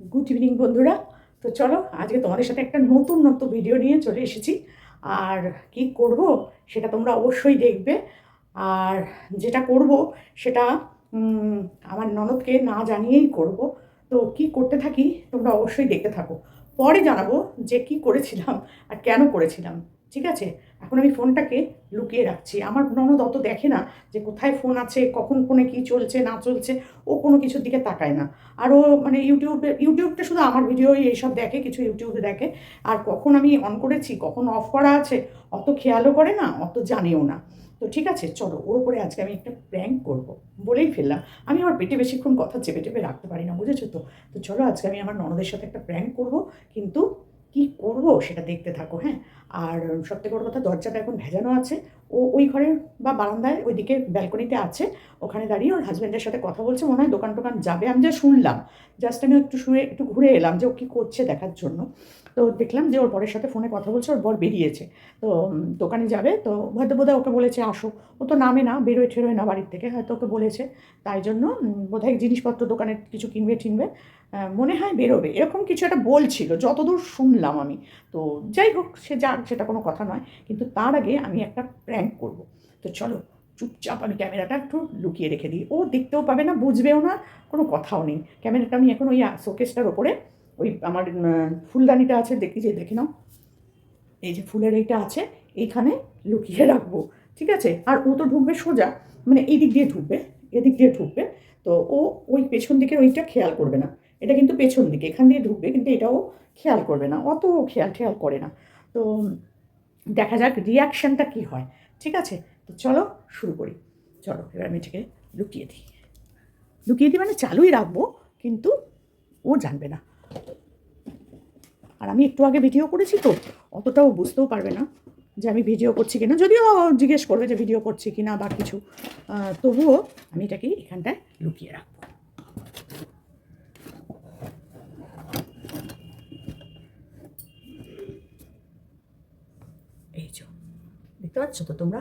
Good evening বন্ধুরা। তো চলো, আজকে তোমাদের সাথে একটা নতুন নতুন ভিডিও নিয়ে চলে এসেছি। আর কি করব, সেটা তোমরা অবশ্যই দেখবে। আর যেটা করব, সেটা আমার ননদকে না জানিয়েই করব। তো কি করতে থাকি, তোমরা অবশ্যই দেখতে থাকো। পরে জানাব যে কি করেছিলাম আর কেন করেছিলাম। ঠিক আছে? এখন আমি ফোনটাকে লুকিয়ে রাখছি। আমার ননদ অত দেখে না যে কোথায় ফোন আছে, কখন ফোনে কি চলছে, না চলছে, ও কোনো কিছুর দিকে তাকায় না। আর ও মানে ইউটিউবে ইউটিউবটা শুধু আমার ভিডিওই এইসব দেখে, কিছু ইউটিউবে দেখে। আর কখন আমি অন করেছি, কখন অফ করা আছে, অত খেয়ালও করে না, অত জানেও না। তো ঠিক আছে, চলো, ওর উপরে আজকে আমি একটা প্র্যাঙ্ক করব। বলেই ফেললাম। আমি আমার পেটে বেশিক্ষণ কথা চেপে চেপে রাখতে পারি না, বুঝেছ তো? তো চলো, আজকে আমি আমার ননদের সাথে একটা প্র্যাঙ্ক করব, কিন্তু কি করব সেটা দেখতে থাকো হ্যাঁ? আর সত্যি বড় কথা দরজাটা এখন ভেজানো আছে। ও ওই ঘরের বা বারান্দায় ওইদিকে ব্যালকনিতে আছে। ওখানে দাঁড়িয়ে ওর হাজব্যান্ডের সাথে কথা বলছে, মনে হয় দোকান টোকান যাবে। আমি যা শুনলাম জাস্ট আমি একটু শুয়ে, একটু ঘুরে এলাম যে ও কী করছে দেখার জন্য। তো দেখলাম যে ওর বরের সাথে ফোনে কথা বলছে, ওর বর বেরিয়েছে। তো দোকানে যাবে, তো হয়তো বোধহয় ওকে বলেছে, আসো। ও তো নামে না, বেরোয় ঠেরোয় না বাড়ির থেকে, হয়তো ওকে বলেছে। তাই জন্য বোধহয় জিনিসপত্র দোকানে কিছু কিনবে টিনবে মনে হয় বেরোবে। এরকম কিছু একটা বলছিল, যতদূর শুনলাম আমি। তো যাই হোক, সে যাক, সেটা কোনো কথা নয়। কিন্তু তার আগে আমি একটা প্র্যাঙ্ক করব। তো চলো, চুপচাপ আমি ক্যামেরাটা একটু লুকিয়ে রেখে দিই। ও দেখতেও পাবে না, বুঝবেও না, কোনো কথাও নেই। ক্যামেরাটা আমি এখন ওই শোকেসটার ওপরে, ওই আমার ফুলদানিটা আছে, দেখি, যে দেখে নাও। এই যে ফুলের এইটা আছে, এইখানে লুকিয়ে রাখব, ঠিক আছে? আর ও তো ঢুকবে সোজা মানে এই দিক দিয়ে ঢুকবে, এদিক দিয়ে ঢুকবে। তো ও ওই পেছন দিকের ওইটা খেয়াল করবে না। এটা কিন্তু পেছন দিকে, এখান দিয়ে ঢুকবে, কিন্তু এটাও খেয়াল করবে না। অত খেয়াল খেয়াল করে না। তো দেখা যাক রিয়াকশানটা কী হয়? ঠিক আছে? তো চলো শুরু করি। চলো, এবার আমি এটাকে লুকিয়ে দিই। লুকিয়ে দিই মানে চালুই রাখব, কিন্তু ও জানবে না। আর আমি একটু আগে ভিডিও করেছি তো, অতটাও বুঝতেও পারবে না যে আমি ভিডিও করছি কিনা। যদিও জিজ্ঞেস করবে যে ভিডিও করছি কিনা বা কিছু। তবুও আমি এটাকে এখানটায় লুকিয়ে রাখব এই যে দেখতে পাচ্ছ তো তোমরা?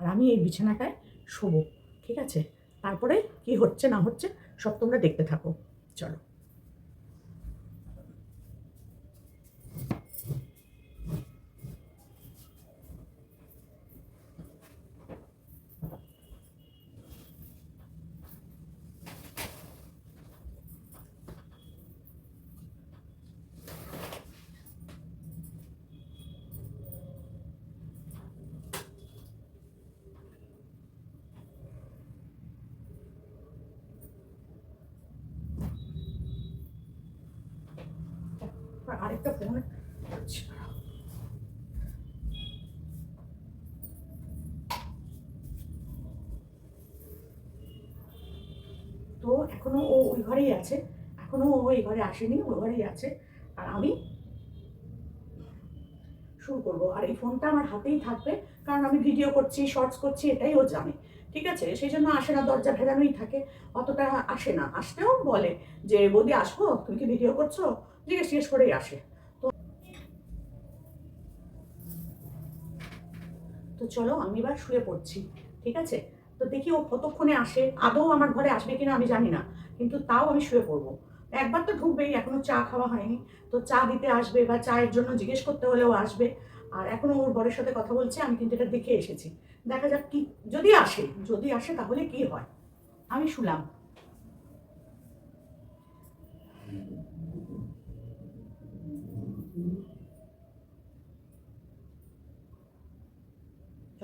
আর আমি এই বিছানাটায় শোবো, ঠিক আছে? তারপরে কি হচ্ছে না হচ্ছে সব তোমরা দেখতে থাকো। চলো আর আরেকটা ফোন তো এখনও ও ওই ঘরেই আছে। এখনও ও ওই ঘরে আসেনি, ওই ঘরেই আছে। আর আমি শুরু করব। আর এই ফোনটা আমার হাতেই থাকবে, কারণ আমি ভিডিও করছি শর্টস করছি, এটাই ও জানে। ঠিক আছে? সেই জন্য আসে না, দরজা ভেজানোই থাকে। অতটা আসে না। আসতেও বলে যে, বৌদি, আসব? তুমি কি ভিডিও করছ? জিজ্ঞেস জিজ্ঞেস করেই আসে। তো তো চলো, আমি এবার শুয়ে পড়ছি, ঠিক আছে? তো দেখি ও কতক্ষণে আসে, আদৌ আমার ঘরে আসবে কিনা আমি জানি না, কিন্তু তাও আমি শুয়ে পড়ব। একবার তো ঢুকবেই, এখনও চা খাওয়া হয়নি। তো চা দিতে আসবে বা চায়ের জন্য জিজ্ঞেস করতে হলেও আসবে। আর এখনও ওর বরের সাথে কথা বলছে, আমি কিন্তু এটা দেখে এসেছি। দেখা যাক কি যদি আসে যদি আসে তাহলে কি হয়? আমি শুলাম।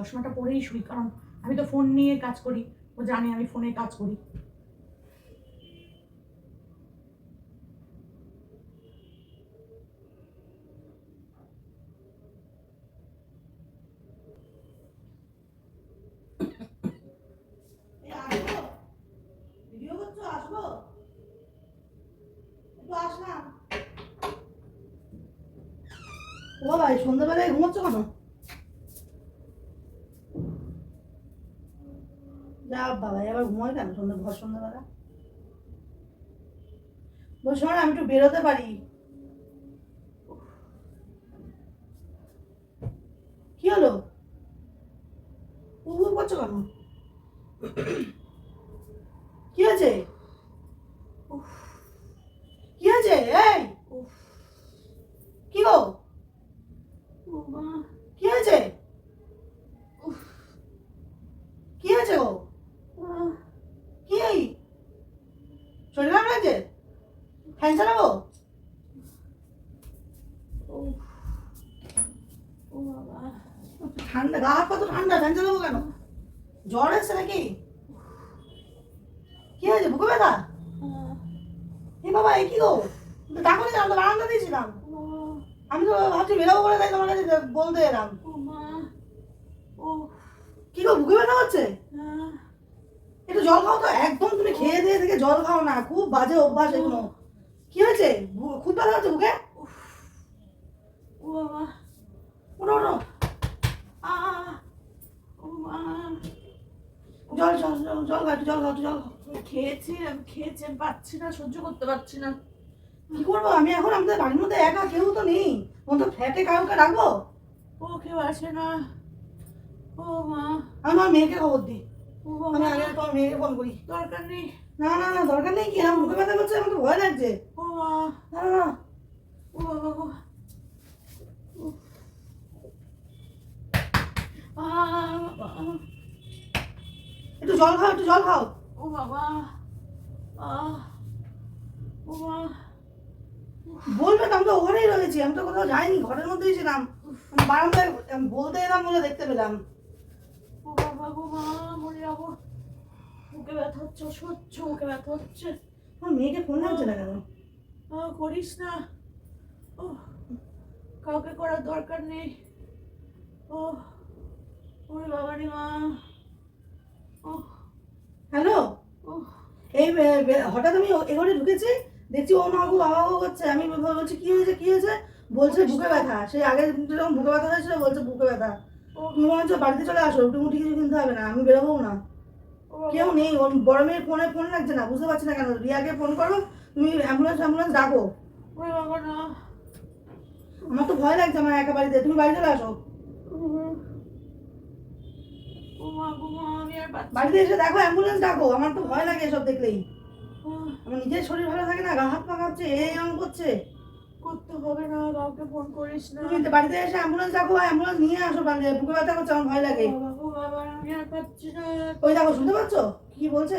চশমাটা পরেই শুই, কারণ আমি তো ফোন নিয়ে কাজ করি, ও জানে আমি ফোনে কাজ করি। ও বাবা সন্ধ্যাবেলায় ঘুমোচ্ছ কেন? যা বাবা এবার ঘুমোয় কেন? সন্ধ্যা ভর সন্ধ্যাবেলা? বলছি না, আমি একটু বেরোতে পারি। কি হলো? উবু করছ কেন? কি হয়েছে? উফ, হয়েছে? এই! কি গো? কি হয়েছে উফ, কি হয়েছে গো আহ, কি এই শরীর খারাপ লাগছে ফ্যান চালাবো উফ, ও বাবা ঠান্ডা গা হাত পা তো ঠান্ডা ফ্যান চালাবো কেন? জ্বর এসছে নাকি? কি হয়েছে? বুকে ব্যথা? এ বাবা এ কি গো? ডাকো না তো বারান্দা দিয়েছিলাম। আমি তো ভাবছি বেরোবো বলে তাই তোমার কাছে বলতে এলাম। কি গো বুকে ব্যথা হচ্ছে? একটু জল খাও তো একদম তুমি খেয়ে দিয়ে থেকে জল খাও না খুব বাজে অভ্যাস এগুলো কি হয়েছে? খুব ব্যথা হচ্ছে বুকে? ও বাবা। ওঠো ওঠো। আহ, ও মা জল জল জল জল খাও জল খাও জল খেয়েছি আমি খেয়েছি আমি পাচ্ছি না সহ্য করতে পারছি না। কি করব? আমি এখন আমাদের বাড়ির মধ্যে একা কেউ তো নেই। তো ফ্ল্যাটে কাউকে রাখব? ও কেউ আসে না। ও মা। আমার মেয়েকে খবর দিই। আমি আগে তোমার মেয়েকে ফোন করি। দরকার নেই। না না না দরকার নেই কি? আমার বুকে ব্যথা করছে আমার তো ভয় লাগছে। ও মা। না না না। ও বাবা গো উফ। আহ, বাবা। একটু জল খাও একটু জল খাও। ও বাবা আহ ও বলবে তো আমি তো ওখানেই রয়েছি আমি তো কোথাও যাইনি ঘরের মধ্যেই ছিলাম। বারান্দায় বলতে এলাম বলে দেখতে পেলাম। ও বাবা গো মা মরে যাব। বুকে ব্যথা হচ্ছে সহ্য বুকে ব্যথা হচ্ছে। আমার মেয়েকে ফোন লাগছে না কেন? করিস না। ও কাউকে করার দরকার নেই। ও ওরে বাবা রে মা। ও হ্যালো? ও এই হঠাৎ আমি ও- এ ঘরে ঢুকেছি দেখছি ও মাগু বাবা গো করছে। আমি বলছি কি হয়েছে কি হয়েছে? বলছে বুকে ব্যথা। সেই আগের দিনটা যখন বুকে ব্যথা হয়েছিল বলছে বুকে ব্যথা। ও তুমি মনে হচ্ছে বাড়িতে চলে আসো একটু মুটি কিছু কিনতে হবে না আমি বেরোবো না। কেউ নেই ওর বড় মেয়ের ফোনে ফোন লাগছে না বুঝতে পারছি না কেন। রিয়াকে ফোন করো তুমি অ্যাম্বুলেন্স অ্যাম্বুলেন্স ডাকো। আমার তো ভয় লাগছে আমার একা বাড়িতে তুমি বাড়ি চলে আসো। বাড়িতে এসে দেখো অ্যাম্বুলেন্স ডাকো আমার তো ভয় লাগে এসব দেখলেই। আমার নিজের শরীর ভালো থাকে না গা হাত পা কাঁপছে এই এমন করছে। করতে হবে না কাউকে ফোন করিস না। তুমি বাড়িতে এসে অ্যাম্বুলেন্স ডাকো অ্যাম্বুলেন্স নিয়ে আসো বাড়িতে বুকে ব্যথা করছে আমার ভয় লাগে। ওই দেখো শুনতে পাচ্ছ? কি বলছে?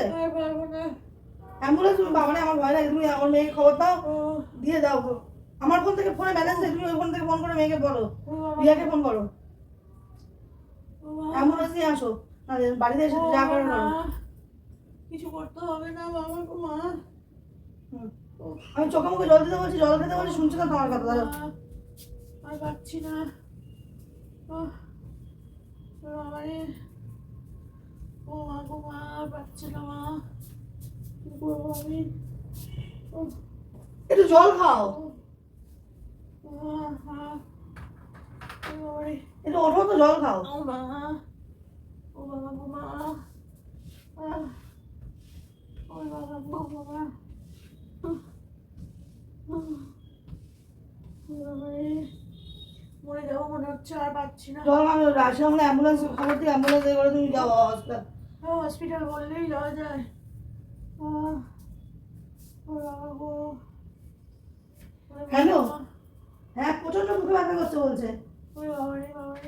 অ্যাম্বুলেন্স তুমি বাবা আমার ভয় লাগে। তুমি আমার মেয়েকে খবর দাও দিয়ে দাও। আমার ফোন থেকে ফোনে ব্যালেন্স নেই তুমি ওই ফোন থেকে ফোন করে মেয়েকে বলো। রিয়াকে ফোন করো। অ্যাম্বুলেন্স নিয়ে আসো। বাড়িতে এসে যা করে না। কিছু করতে হবে না বাবা গো মা। আমি চোখে মুখে জল দিতে বলছি জল খেতে বলছি শুনছি না তোমার কথা? দাঁড়াও। মা, আর পাচ্ছি না। ও ও মা গো মা আর পাচ্ছি না মা। কি করব আমি? একটু জল খাও। বাবা রে ও বাবা বাবা যাব মনে হচ্ছে আর পাচ্ছি না আমি আমরা অ্যাম্বুলেন্স অ্যাম্বুলেন্স তুমি যাও হসপিটাল হসপিটাল বললেই যায়? হ্যাঁ মুখে ব্যথা করছে বলছে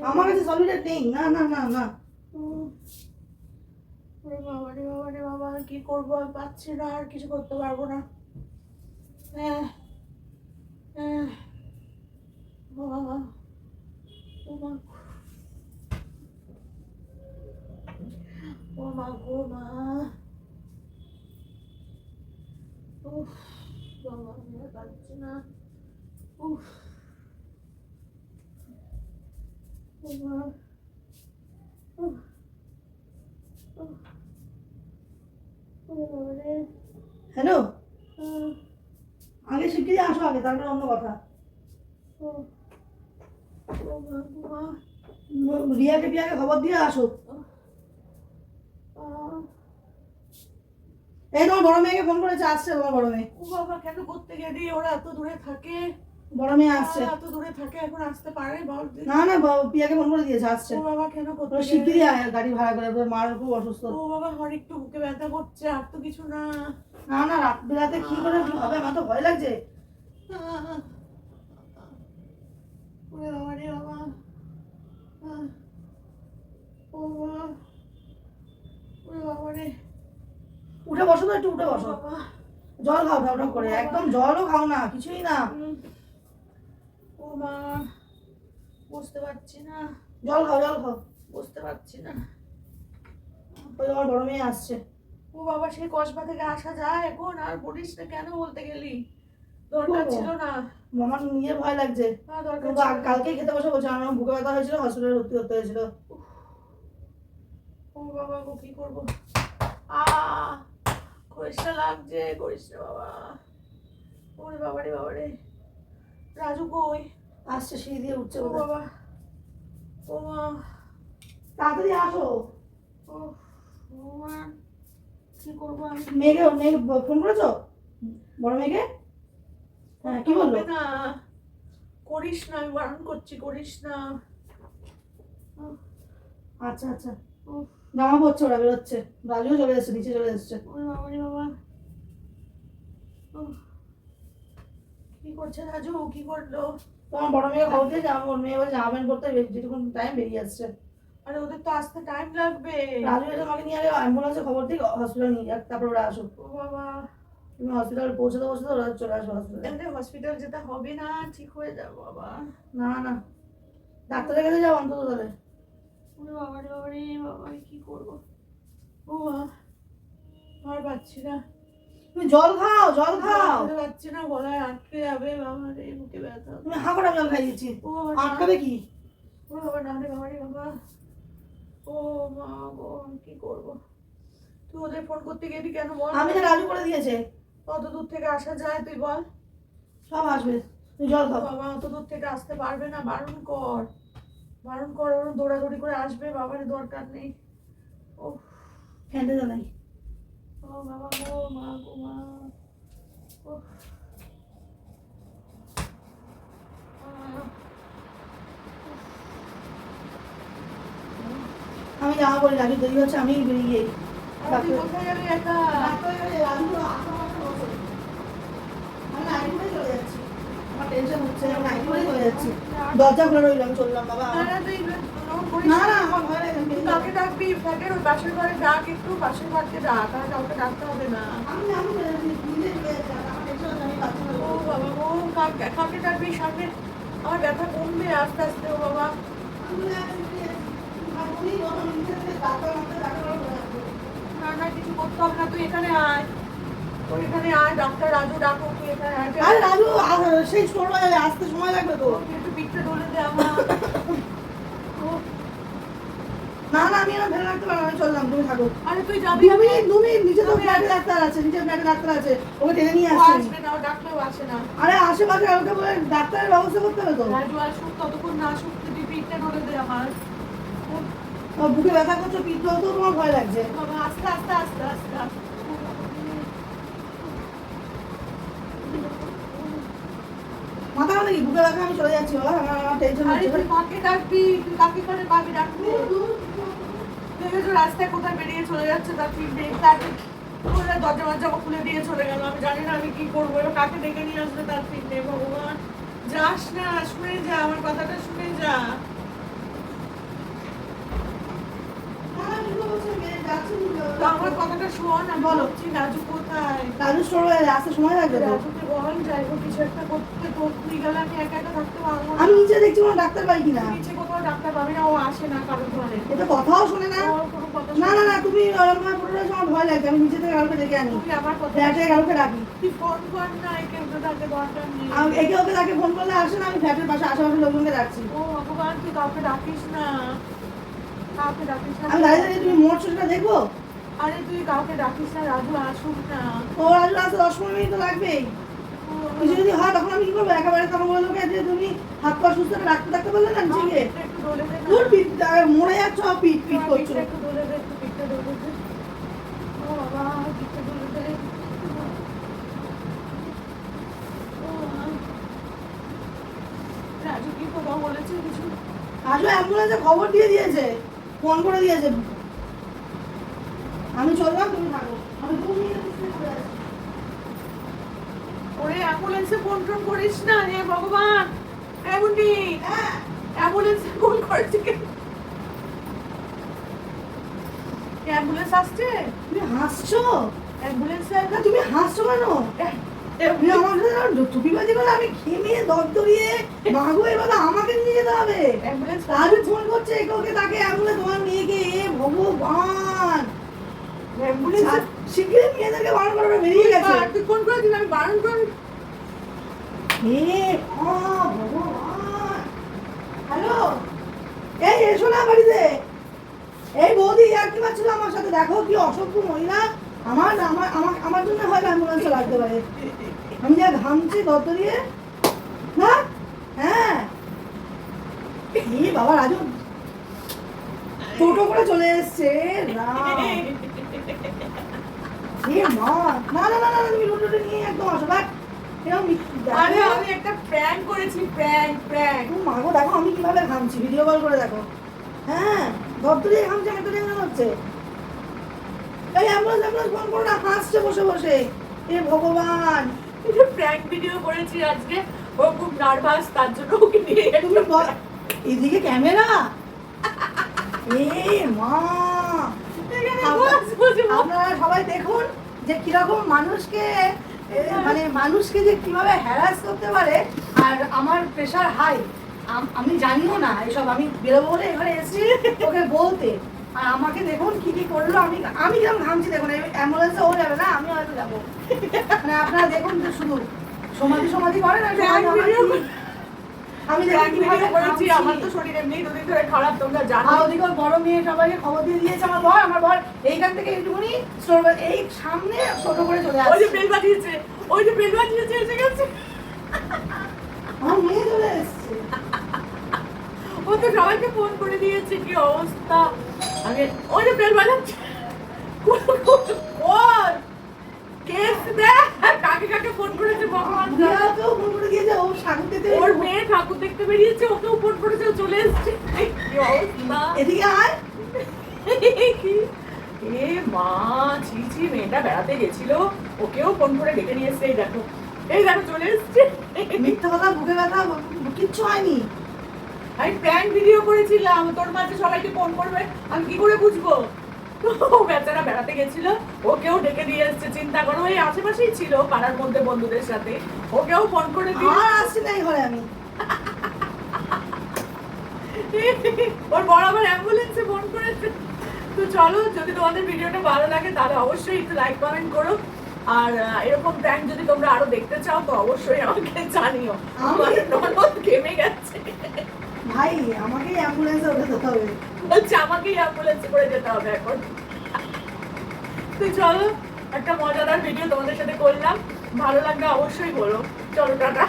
আমার কাছে সলিডের নেই। না না না না। ওরে বাবা বাবা কি করব? আমি পাচ্ছি না, আর কিছু করতে পারব না। হ্যাঁ হ্যাঁ। ও বাবা। ও মা ও মা গো মা। উফ, বাবা, আর না। উফ ও মা উফ উফ ওরে বাবা রে হ্যালো? আহ, আগে শিগগিরই আসো আগে তারপরে অন্য কথা। রিয়াকে টিয়াকে খবর দিয়ে আসো। এই তোমার বড় মেয়েকে ফোন করেছে আসছে তোমার বড় মেয়ে। ও বাবা কেন করতে গেলি? ওরা এত দূরে থাকে। বড় মেয়ে আসছে। এত দূরে থাকে এখন আসতে পারে? না না ব- পিয়াকে ফোন করে দিয়েছে আসছে। ও বাবা কেন করতে শিগগিরই আয় গাড়ি ভাড়া করে মার খুব অসুস্থ। ও বাবা আমার একটু বুকে ব্যথা করছে আর তো কিছু না। না না রাত বেলাতে কি করে কি হবে? আমার তো ভয় লাগছে। ওরে বাবা রে বাবা। ও বাবা। ওরে বাবা রে। উঠে বসো তো একটু উঠে বসো। বাবা। জল খাও ঠাউ করে। একদম জলও খাও না কিছুই না। ও মা বুঝতে পারছি না। জল খাও জল খাও বুঝতে পারছি না। তোমার বড় মেয়ে আসছে। ও বাবা সেই কসবা থেকে আসা যায় এখন আর বলিস না কেন বলতে গেলি? দরকার ছিল না। আমার নিজের ভয় লাগছে। না। কালকেই খেতে বসে বলছে আমার বুকে ব্যথা হয়েছিল হসপিটালে ভর্তি করতে হয়েছিল। ও বাবা গো কি করব? আ করিসটা লাগছে করিসটা বাবা। ওরে বাবা রে বাবা রাজু কই? আসছে সিঁড়ি দিয়ে উঠছে ও বাবা। ও মা। তাড়াতাড়ি আসো। ও ও মা কি করব আমি? মেয়েকে মেয়েকে ফোন করেছ? বড় মেয়েকে হ্যাঁ কি বলল? হবে না করিস না আমি বারণ করছি করিস না। আচ্ছা আচ্ছা। জামা পড়ছে ওরা বেরোচ্ছে। রাজুও চলে এসছে নিচে চলে ওরে বাবা কি করছে রাজু? কি করল? তোমার বড় মেয়ে খবর দিয়ে জামা ওর মেয়ে বলে জামা প্যান্ট পরতে বে- যেটুকুন টাইম বেরিয়ে আসছে। আরে ওদের তো আসতে টাইম লাগবে। রাজু এসে আমাকে নিয়ে আগে অ্যাম্বুলেন্সে খবর দিয়ে হসপিটাল নিয়ে যাক তারপর ওরা আসুক। ও বাবা। তুমি হসপিটাল পৌঁছতে পৌঁছতে ওরা চলে আসবে হসপিটালে হসপিটাল যেতে হবে না ঠিক হয়ে যাব বাবা। না না। ডাক্তারের কাছে যাও অন্তত তাহলে। বাবা রে বাবা রে বাবা কি করব? ও মা আর পাচ্ছি না। তুমি জল খাও জল খাও। পাচ্ছি না গলায় আটকে যাবে বাবা রে বুকে ব্যথা। তুমি হা করে জল খাইয়েছি। আটকাবে কি? ও বাবা না রে বাবা রে বাবা। ও মা গো আমি কি করব? তুই ওদের ফোন করতে গেলি কেন বল? আমি তো রাজু করে দিয়েছে। কত দূর থেকে আসা যায় তুই বল? সব আসবে তুমি জল খাও। বাবা অত দূর থেকে আসতে পারবে না বারণ কর। বারণ কর ওর দৌড়াদৌড়ি করে আসবে বাবার দরকার নেই। ও ফ্যানটা জ্বালাই ও বাবা গো মা গো মা ও আমি জামা পরে রাজু দেরি হচ্ছে আমি বেরিয়ে যাবি দরজা খুলে রইলাম চললাম বাবা। না না আমার ভয় লাগে আমি বেরিয়ে কাকে ডাকবি ফ্ল্যাটের ওই পাশের ঘরে ডাক একটু পাশের ঘরকে ডাক আর কাউকে ডাকতে হবে না। আমি আমি নিজে চলে যাচ্ছি আমার টেনশন হচ্ছে আমি বাথরুমে ও বাবা ও কাকে কাকে ডাকবি সামনে আমার ব্যথা কমবে আস্তে আস্তে ও বাবা। না না কিছু করতে হবে না তুই এখানে আয়। তুই এখানে আয় ডাক্তার রাজু ডাকো তুই এখানে আয়। রাজু সেই ছোট আসতে সময় লাগবে তো। একটু পিঠটা ডলে দে আমার। না না আমি আর ফেলে রাখতে পারব আমি চললাম তুমি থাকো। আরে তুই যাবি তুমি তুমি নিচে তো ফ্ল্যাটে ডাক্তার আছে নিচে ফ্ল্যাটে ডাক্তার আছে ওকে টেনে নিয়ে ও আসবে না ও আসে না। আরে আশেপাশে ওকে বলে ডাক্তারের ব্যবস্থা করতে হবে তো। রাজু আসুক ততক্ষণ না আসুক তুই পিঠটা ডলে দে আমার। ও, ও বুকে ব্যথা করছ পিঠ তো তোমার ভয় লাগছে। আস্তে আস্তে আস্তে আস্তে আস্তে। মাথা ব্যথা কি? বুকে ব্যথা? আমি চলে যাচ্ছি বাবা আমার টেনশন হচ্ছে। কাকে ডাকবি কাকে করে কাকে ডাকবি? দেখেছ রাস্তায় কোথায় বেরিয়ে চলে যাচ্ছে? তার ঠিক নেই তাকে দরজা মরজা খুলে দিয়ে চলে গেল। আমি জানি না আমি কি করব এবার কাকে ডেকে নিয়ে আসবে তার নেই ভগবান। যাস না শুনে যা আমার কথাটা শুনে যা। আমার কথাটা শোন আমি বলো। রাজু কোথায়? রাজু স্টোর আসতে সময় লাগবে রাজুকে বল যাইবো কিছু একটা করতে তুই গেলে আমি একা একা থাকতে পারব আমি নিচে দেখছি কোনো ডাক্তার পাই কিনা। নিচে কোথাও ডাক্তার পাবি না ও আসে না কারোর এটা কথাও শোনে না। না না না তুমি ওরকম ভাবে পড়ে রয়েছো আমার ভয় আমি নিচে থেকে কাউকে ডেকে আনি। তুই আমার কথা ফ্ল্যাটে কাউকে ডাকি। তুই ফোন কর না একে ওকে তাকে দরকার নেই আমি একে ওকে তাকে ফোন করলে আসে না আমি ফ্ল্যাটের পাশে আশেপাশে লোকজনকে ডাকছি। ও ভগবান তুই কাউকে ডাকিস না। কাউকে ডাকিস না। আমি দাঁড়িয়ে তুমি মোট দেখব? আরে তুই কাউকে ডাকিস না রাজু আসুক না। ও রাজু আসতে দশ পনেরো মিনিট তো লাগবেই। কিছু যদি হয় তখন আমি কি করব? একেবারে তখন বলে দেবো যে তুমি হাত পা সুস্থ ডাক্তার ডাক্তার বললে না নিচে গিয়ে পিঠটা একটু ডলে দে না। তোর পিঠ মরে যাচ্ছ পিঠ আমার করছ। অ্যাম্বুলেন্সে খবর দিয়ে দিয়েছে ফোন করে দিয়েছে। আমি চললাম তুমি থাকো। আমি দু মিনিট ওরে অ্যাম্বুলেন্সে ফোন টোন করিস না হে ভগবান। এমনি অ্যাম্বুলেন্সে ফোন করছে অ্যাম্বুলেন্স আসছে? তুমি হাসছো? অ্যাম্বুলেন্স না তুমি হাসছো কেন? তুমি আমার সাথে টুপিবাজি করে আমি খেমে দরদরিয়ে মাগো এবার আমাকে নিয়ে যেতে হবে। অ্যাম্বুলেন্স রাজু ফোন করছে একে তাকে অ্যাম্বুলেন্স তোমার মেয়েকে ভগবান। শিগগিরই মেয়েদেরকে বারণ করবে বেরিয়ে গেছে। তুই ফোন করে দিন আমি বারণ করে। হে আ, ভগবান। হ্যালো? এই এসো না বাড়িতে। এই বৌদি আর কি পাচ্ছিল আমার সাথে? দেখো কি অসভ্য মহিলা। আমার আমার আমার আমার জন্য হয়তো অ্যাম্বুলেন্সে লাগতে পারে। আমি যা ঘামছি দত্ত দিয়ে। না? হ্যাঁ। এই বাবা রাজু। টোটো করে চলে এসছে। রাম। এ মা না না না না তুমি টোটোটা নিয়ে একদম আসো আরে আমি একটা প্র্যাঙ্ক করেছি প্র্যাঙ্ক প্র্যাঙ্ক তুমি মাগো দেখো আমি কীভাবে ঘামছি ভিডিও কল করে দেখো। হ্যাঁ ঘামছে এত টেনশন হচ্ছে? এই অ্যাম্বুলেন্স অ্যাম্বুলেন্স ফোন করো না হাসছে বসে বসে। এ ভগবান। প্র্যাঙ্ক ভিডিও করেছি আজকে ও খুব নার্ভাস তার জন্য ওকে নিয়ে তুমি বল- এদিকে ক্যামেরা? এ মা। আপনারা সবাই দেখুন যে কীরকম মানুষকে মানে মানুষকে যে কীভাবে হ্যারাস করতে পারে। আর আমার প্রেশার হাই আমি জানিও না এসব আমি বেরোবো বলে এখানে এসেছি ওকে বলতে। আর আমাকে দেখুন কি কি করল আমি আমি কীরকম ঘামছি দেখুন অ্যাম্বুলেন্সে ও যাবে না আমি হয়তো যাব। মানে আপনারা দেখুন তো শুধু। সমাধি সমাধি করেন আর Prank সমাধি video আমার- আমি কীভাবে করেছি আমার তো শরীর এমনি দুদিন ধরে খারাপ তোমরা জানো। আর ওদিকে বড় মেয়ে সবাইকে খবর দিয়ে দিয়েছে আমার বর আমার বর। এইখান থেকে একটুখানি স্টোর এই সামনে ছোট করে চলে ওই যে আসছে। বেল বাজিয়েছে ওই যে বেল বাজিয়েছে এসে গেছে। আমার মেয়ে চলে এসছে। ও তো সবাইকে ফোন করে দিয়েছে কি অবস্থা? আগে ওই যে বেল বাজাচ্ছে ওর কেস দেখ কাকে কাকে ফোন করেছে ভগবান জানে। দিয়াকেও ফোন করে দিয়েছে ও সাগর দিতে ওর মেয়ে ঠাকুর দেখতে বেরিয়েছে ওকেও ফোন করেছে ও চলে এসছে। এদিকে আয়। এ মা ছি ছি মেয়েটা বেড়াতে গেছিল ওকেও ফোন করে ডেকে নিয়ে এসছে এই দেখো। এই দেখো চলে এসছে। মিথ্যা কথা বুকে ব্যথা কিচ্ছু হয়নি। আমি প্র্যাঙ্ক ভিডিও করেছিলাম তোর মাঝে সবাইকে ফোন করবে আমি কি করে বুঝব? ও বেচারা বেড়াতে গেছিল ওকেও ডেকে দিয়ে এসছে চিন্তা করো এই আশেপাশেই ছিল পাড়ার মধ্যে বন্ধুদের সাথে ওকেও ফোন করে দিয়ে আর আসছি না এই ঘরে আমি। ওর বড় আবার অ্যাম্বুলেন্সে ফোন করেছে। তো চলো যদি তোমাদের ভিডিওটা ভালো লাগে তাহলে অবশ্যই একটু লাইক কমেন্ট করো। আর এরকম প্র্যাঙ্ক যদি তোমরা আরও দেখতে চাও তো অবশ্যই আমাকে জানিও। আমার ননদ ঘেমে গেছে। ভাই আমাকে অ্যাম্বুলেন্সে উঠে যেতে হবে। বলছে আমাকেই অ্যাম্বুলেন্সে করে যেতে হবে এখন। তো চলো একটা মজাদার ভিডিও তোমাদের সাথে করলাম। ভালো লাগলে অবশ্যই বলো। চলো টাটা।